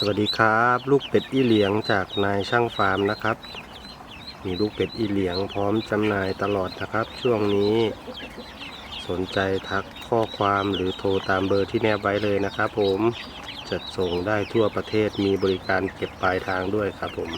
สวัสดีครับ ลูกเป็ดอีเหลียงจากนายช่างฟาร์มนะครับ มีลูกเป็ดอีเหลียงพร้อมจำหน่ายตลอดนะครับ ช่วงนี้ สนใจทักข้อความหรือโทรตามเบอร์ที่แนบไว้เลยนะครับ ผมจัดส่งได้ทั่วประเทศมีบริการเก็บปลายทางด้วยครับผม